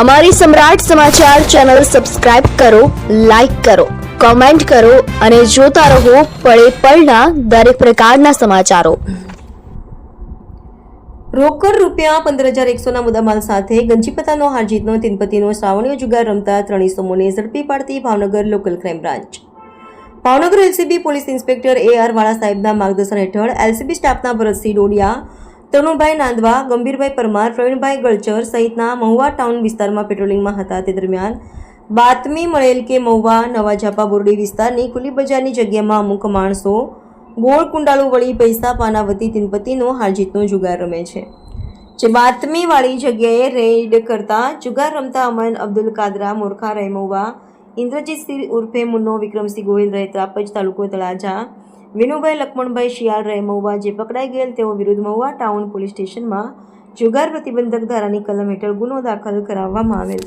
અમારી Samrat Samachar channel subscribe કરો, like કરો, કોમેન્ટ કરો અને જોતા રહો પળે પળના દરેક પ્રકારના સમાચારો. રોકડ રૂપિયા પંદર હજાર એકસોના મુદ્દામાલ સાથે ગંજીપતાનો હારજીતનો તિનપતિનો શ્રાવણીય જુગાર રમતા ત્રણ ઇસમોને ઝડપી પાડતી Bhavnagar local crime branch. Bhavnagar LCB police inspector A R Vala સાહેબના માર્ગદર્શન હેઠળ એલસીબી સ્ટાફના ભરતસિંહ ડોડિયા તરુણભાઈ નાંદવા, ગંભીરભાઈ પરમાર, પ્રવીણભાઈ ગળચર સહિતના મહુવા ટાઉન વિસ્તારમાં પેટ્રોલિંગમાં હતા. તે દરમિયાન બાતમી મળેલ કે મહુવા નવા ઝાપા બોરડી વિસ્તારની ખુલ્લી બજારની જગ્યામાં અમુક માણસો ગોળ કુંડાળુ વળી પૈસા પાનાવતી તિનપતિનો હારજીતનો જુગાર રમે છે. જે બાતમીવાળી જગ્યાએ રેડ કરતા જુગાર રમતા અમન અબ્દુલ કાદરા, મોરખા ઇન્દ્રજીત સિંહ ઉર્ફે મુન્નો વિક્રમસિંહ ગોહિલ રહે ત્રાપજ તાલુકો તળાજા વિનુભાઈ લક્ષ્મણભાઈ શિયાળ રહે મહુવા જે પકડાઈ ગયેલ તેઓ વિરુદ્ધ મહુવા ટાઉન પોલીસ સ્ટેશનમાં જુગાર પ્રતિબંધક ધારાની કલમ હેઠળ ગુનો દાખલ કરાવવામાં આવેલ.